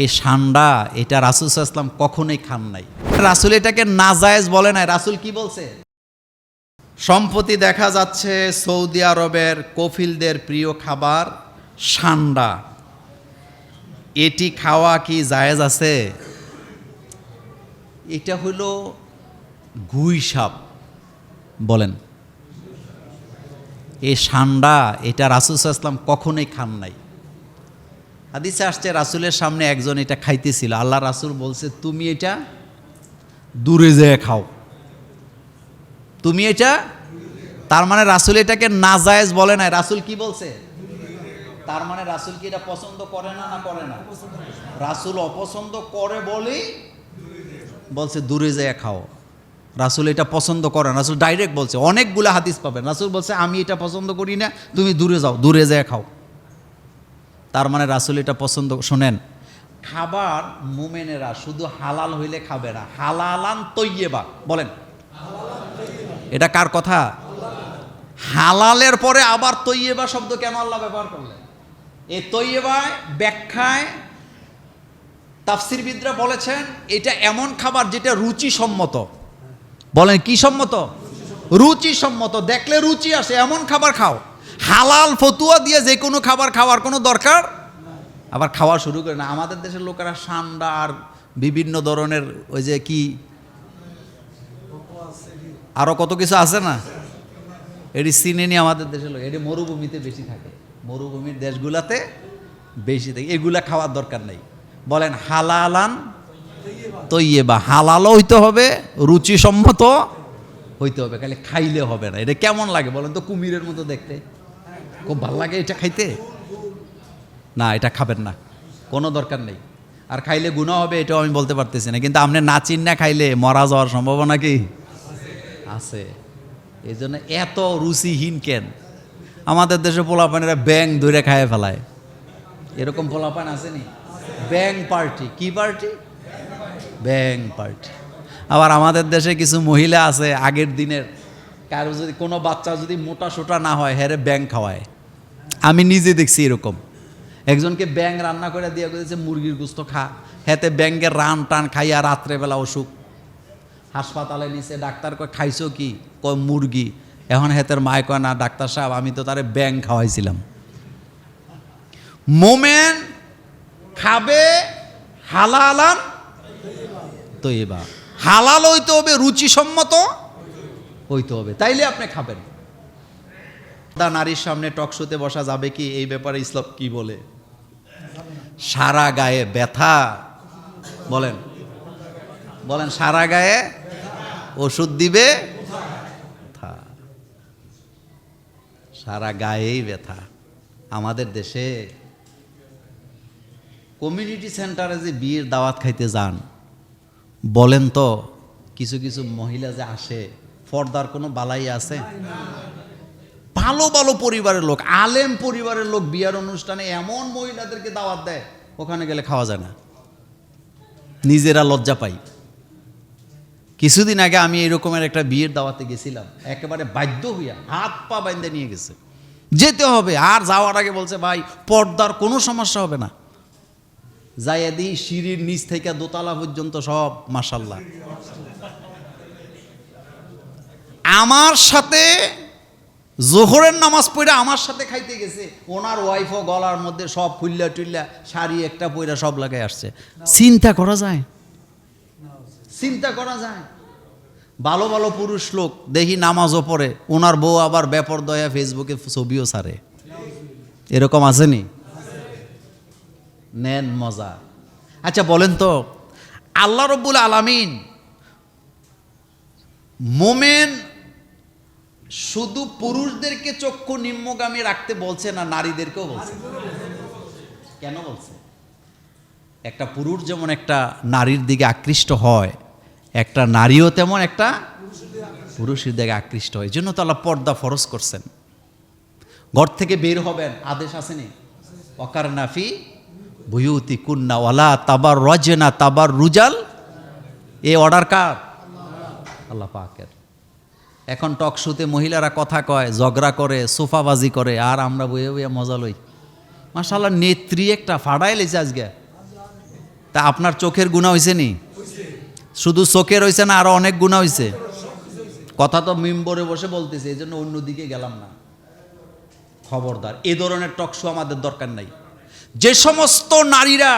এই সান্ডা, এটা রাসুল ইসলাম কখনোই খান নাই। রাসুল এটাকে নাজায়েজ বলে নাই। রাসুল কি বলছে? সম্প্রতি দেখা যাচ্ছে সৌদি আরবের কফিলদের প্রিয় খাবার সান্ডা। এটি খাওয়া কি জায়েজ আছে? এটা হলো গুই সাপ বলেন। এই সান্ডা, এটা রাসুল ইসলাম কখনোই খান নাই। হাদিসে আসছে, রাসুলের সামনে একজন এটা খাইতেছিল। আল্লাহ রাসুল বলছে, তুমি এটা দূরে যেয়ে খাও। তুমি এটা, তার মানে রাসুল এটাকে নাজায়েজ বলে নাই। রাসুল কি বলছে? তার মানে রাসুল কি এটা পছন্দ করে না না করে না? রাসুল অপছন্দ করে বলেই বলছে, দূরে যেয়ে খাও। রাসুল এটা পছন্দ করে না। রাসুল ডাইরেক্ট বলছে, অনেকগুলো হাদিস পাবেন। রাসুল বলছে, আমি এটা পছন্দ করি না, তুমি দূরে যাও, দূরে যেয়ে খাও। তার মানে রাসুল এটা পছন্দ শোনেন। খাবার মোমেনেরা শুধু হালাল হইলে খাবে না হালালান তৈয়েবা বলেন। এটা কার কথা? হালালের পরে আবার তৈয়েবা শব্দ কেন আল্লাহ ব্যবহার করলেন? এই তৈয়েবায় ব্যাখ্যায় তাফসিরবিদরা বলেছেন এটা এমন খাবার যেটা রুচিসম্মত। বলেন কি সম্মত? রুচিসম্মত দেখলে রুচি আসে এমন খাবার খাও। হালাল ফতুয়া দিয়ে যে কোনো খাবার খাওয়ার কোনো দরকার? আবার খাওয়া শুরু করে না। আমাদের দেশের লোকেরা সান্ডা আর বিভিন্ন ধরনের ওই যে কি? আরও কত কিছু আছে না? এটি চিনেনি আমাদের দেশের লোক। এটি মরুভূমিতে বেশি থাকে। মরুভূমির দেশগুলাতে বেশি থাকে। এগুলা খাওয়ার দরকার নেই। বলেন, হালালান তৈয়ে বা হালালও হইতে হবে, রুচিসম্মত হইতে হবে। খালি খাইলে হবে না। এটা কেমন লাগে বলেন তো কুমিরের মতো দেখতে? খুব ভালো লাগে এটা খাইতে? না, এটা খাবেন না। কোনো দরকার নেই। আর খাইলে গুণা হবে, এটাও আমি বলতে পারতেছি না। কিন্তু আপনি নাচিন না খাইলে মরা যাওয়ার সম্ভাবনা কি? আছে। এই জন্য এত রুচিহীন কেন? আমাদের দেশে পোলাপানেরা ব্যাং ধরে খায় ফেলায়। এরকম পোলাপান আসেনি? ব্যাং পার্টি। কি পার্টি? ব্যাং পার্টি। আবার আমাদের দেশে কিছু মহিলা আছে আগের দিনের। কারও যদি কোনো বাচ্চা যদি মোটা সোটা না হয় হ্যারে ব্যাং খাওয়ায়। আমি নিজে দেখছি এরকম। একজনকে ব্যাং রান্না করে দিয়ে করেছে মুরগির গুস্ত খা। হেতে ব্যাঙ্গের রান টান খাইয়া রাত্রেবেলা অসুখ। হাসপাতালে নিছে ডাক্তার কয়, খাইছো কি? কয়, মুরগি। এখন হেতের মায় কয়, না, ডাক্তার সাহেব, আমি তো তারে ব্যাং খাওয়াইছিলাম। মোমেন খাবে হালালান তো এবার হালাল হইতে হবে, রুচিসম্মত হইতে হবে। তাইলে আপনি খাবেন। দা নারীর সামনে টকশোতে বসা যাবে কি? এই ব্যাপারে ইসলাম কি বলে? সারা গায়ে ব্যথা। বলেন। বলেন, সারা গায়ে ওষুধ দিবে? সারা গায়েই ব্যথা। আমাদের দেশে কমিউনিটি সেন্টারে যে বিয়ের দাওয়াত খাইতে যান, বলেন তো, কিছু কিছু মহিলা যে আসে, ফর্দার কোনো বালাই আছে? ভালো ভালো পরিবারের লোক, আলেম পরিবারের লোক বিয়ার অনুষ্ঠানে এমন মহিলাদেরকে দাওয়াত দেয়, ওখানে গেলে খাওয়া যায় না। নিজেরা লজ্জা পাই। কিছুদিন আগে আমি এরকমের একটা বিয়ের দাওয়াতে গেছিলাম, একেবারে বাধ্য হইয়া হাত পা বাইন্দে নিয়ে গেছে। যেতে হবে, আর যাওয়ার আগে বলছে, ভাই, পর্দার কোনো সমস্যা হবে না। যাইয়া দিই সিঁড়ির নিচ থেকে দোতলা পর্যন্ত সব মাসাল্লাহ আমার সাথে জোহরের নামাজ পড়ে আমার সাথে খাইতে গেছে। ওনার ওয়াইফও গলার মধ্যে সব ফুল্লা টুল্লা শাড়ি একটা পইরা সব লাগাই আসছে। চিন্তা করা যায়? চিন্তা করা যায়। ভালো ভালো পুরুষ লোক, দেখি নামাজও পড়ে, ওনার বউ আবার ব্যাপর দয়া ফেসবুকে ছবিও ছাড়ে। এরকম আসেনি নেন মজা। আচ্ছা বলেন তো, আল্লাহ রব্বুল আলামিন মোমেন শুধু পুরুষদেরকে চক্ষু নিম্নগামী রাখতে বলছে না নারীদেরকেও বলছে? কেন বলছে? একটা পুরুষ যেমন একটা নারীর দিকে আকৃষ্ট হয়, একটা নারীও তেমন একটা পুরুষের দিকে আকৃষ্ট হয়। জন্য তো পর্দা ফরজ করছেন। ঘর থেকে বের হবেন, আদেশ আসেনি। অকার নাফি বুয়ুতি কুন্না ওয়ালা তাবার রজনা তাবার রুজাল এ অর্ডার কার? আল্লাহ পাকের। এখন টক শুতে মহিলারা কথা কয়, ঝগড়া করে, সোফাবাজি করে, আর আমরা বইয়ে বইয়ে মজা লই। মাশাল্লাহ নেত্রী একটা ফাড়াই লেছে আজকে। তা আপনার চোখের গুণা হয়েছে নি? শুধু চোখের হয়েছে না, আরও অনেক গুণা হয়েছে কথা তো মিম্বরে বসে বলতেছে, এই জন্য অন্যদিকে গেলাম না। খবরদার, এ ধরনের টকশো আমাদের দরকার নাই। যে সমস্ত নারীরা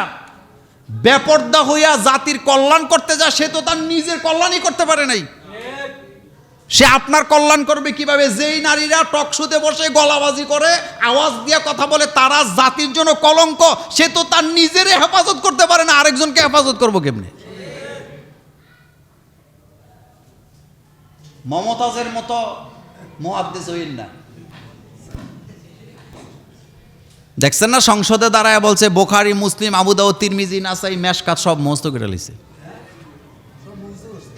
বেপর্দা হইয়া জাতির কল্যাণ করতে যায়, সে তো তার নিজের কল্যাণই করতে পারে নাই। সে আপনার কল্যাণ করবে কীভাবে? যেই নারীরা টকশুতে বসে গলাবাজি করে, আওয়াজ দিয়ে কথা বলে, তারা জাতির জন্য কলঙ্ক, সে তো তার নিজের হেফাজত করতে পারে না, আরেকজনকে হেফাজত করব কেমনে? মমতাজের মতো মহাদ্দেশ হইন না। দেখছেন না, সংসদে দাঁড়ায় বলছে, বোখারি, মুসলিম আবুদাউ তিরমিজি, নাসাই, মেশকাত, সব মস্ত করে লিছে।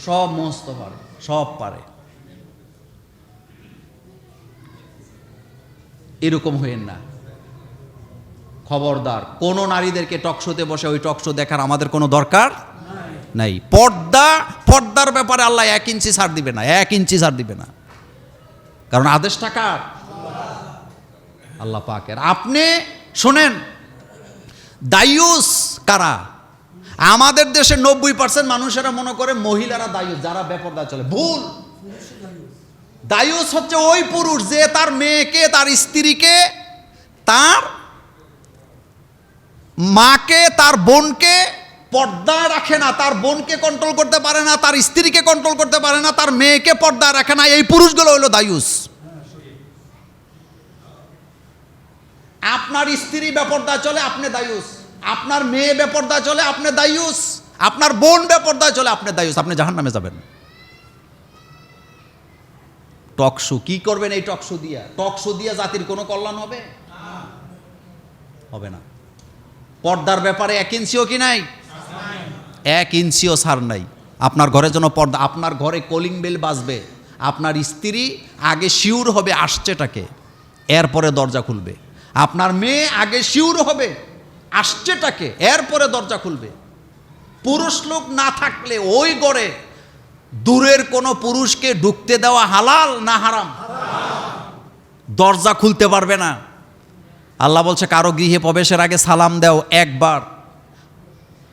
সব মস্ত পারে, সব পারে। এরকম হইেন না। খবরদার, কোন নারীদেরকে টকশোতে বসে ওই টকশো দেখার আমাদের কোনো দরকার নাই। পর্দা, পর্দার ব্যাপারে আল্লাহ এক ইঞ্চি ছাড় দিবে না, এক ইঞ্চি ছাড় দিবে না। কারণ আদেশ টাকার আল্লাহ পাকের। আপনি শোনেন, দায়ুস কারা? আমাদের দেশে নব্বই পার্সেন্ট মানুষেরা মনে করে মহিলারা দায়ুস, যারা বেপরদা চলে। ভুল। দায়ুস হচ্ছে ওই পুরুষ যে তার মেয়েকে, তার স্ত্রীকে, তার মাকে, তার বোনকে পর্দা রাখে না। তার বোনকে কন্ট্রোল করতে পারে না, তার স্ত্রীকে কন্ট্রোল করতে পারে না, তার মেয়েকে পর্দা রাখে না। এই পুরুষগুলো হলো দায়ুস। আপনার স্ত্রী বেপর্দায় চলে, আপনি দায়ুস। আপনার মেয়ে বেপর্দায় চলে, আপনি দায়ুস। আপনার বোন বেপর্দায় চলে, আপনি দায়ুস। আপনি জাহান নামে যাবেন। টকশো কি করবেন এই টকশো দিয়া? টকশো দিয়া জাতির কোনো কল্যাণ হবে? হবে না। পর্দার ব্যাপারে এক ইঞ্চিও কি নাই? এক ইঞ্চিও ছাড় নাই। আপনার ঘরে জন্য পর্দা, আপনার ঘরে কলিং বেল বাজবে। আপনার স্ত্রী আগে শিউর হবে আসছেটাকে, এরপরে দরজা খুলবে। আপনার মেয়ে আগে শিউর হবে আসছেটাকে, এরপরে দরজা খুলবে। পুরুষ লোক না থাকলে ওই গড়ে দূরের কোনো পুরুষকে ঢুকতে দেওয়া হালাল না হারাম? দরজা খুলতে পারবে না। আল্লাহ বলছে, কারও গৃহে প্রবেশের আগে সালাম দাও একবার।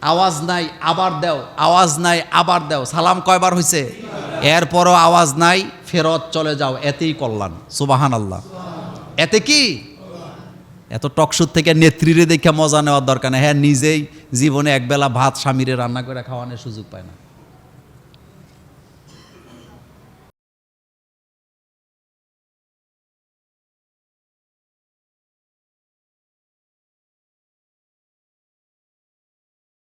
আওয়াজ নাই, আবার দাও। আওয়াজ নাই, আবার দাও। সালাম কয়বার হয়েছে এরপরও আওয়াজ নাই, ফেরত চলে যাও। এতেই কল্যাণ। সুবাহান আল্লাহ এতে কি? এত টকসুর থেকে নেত্রীরে দেখে মজা নেওয়ার দরকার নেই। হ্যাঁ নিজেই জীবনে একবেলা ভাত স্বামীরে রান্না করে খাওয়ানোর সুযোগ পায় না।